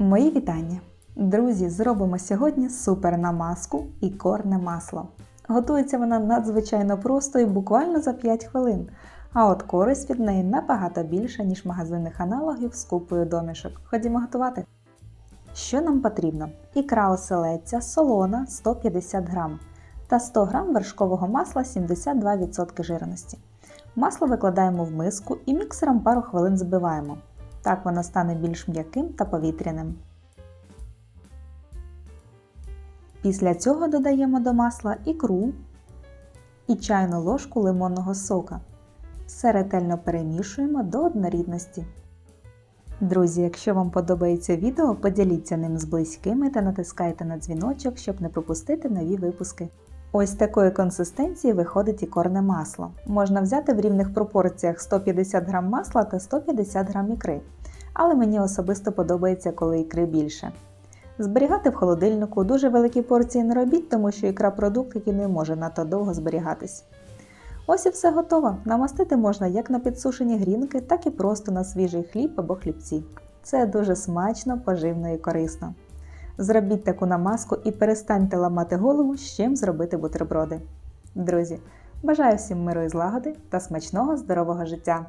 Мої вітання! Друзі, зробимо сьогодні супер намазку і корне масло. Готується вона надзвичайно просто і буквально за 5 хвилин. А от користь від неї набагато більша, ніж магазинних аналогів з купою домішок. Ходімо готувати. Що нам потрібно? Ікра оселедця солона 150 г та 100 г вершкового масла 72% жирності. Масло викладаємо в миску і міксером пару хвилин збиваємо. Так воно стане більш м'яким та повітряним. Після цього додаємо до масла ікру і чайну ложку лимонного сока. Все ретельно перемішуємо до однорідності. Друзі, якщо вам подобається відео, поділіться ним з близькими та натискайте на дзвіночок, щоб не пропустити нові випуски. Ось такої консистенції виходить і корне масло. Можна взяти в рівних пропорціях 150 г масла та 150 г ікри, але мені особисто подобається, коли ікри більше. Зберігати в холодильнику дуже великі порції не робіть, тому що ікра продукт, який не може надто довго зберігатись. Ось і все готово. Намастити можна як на підсушені грінки, так і просто на свіжий хліб або хлібці. Це дуже смачно, поживно і корисно. Зробіть таку намазку і перестаньте ламати голову, з чим зробити бутерброди. Друзі, бажаю всім миру і злагоди та смачного здорового життя!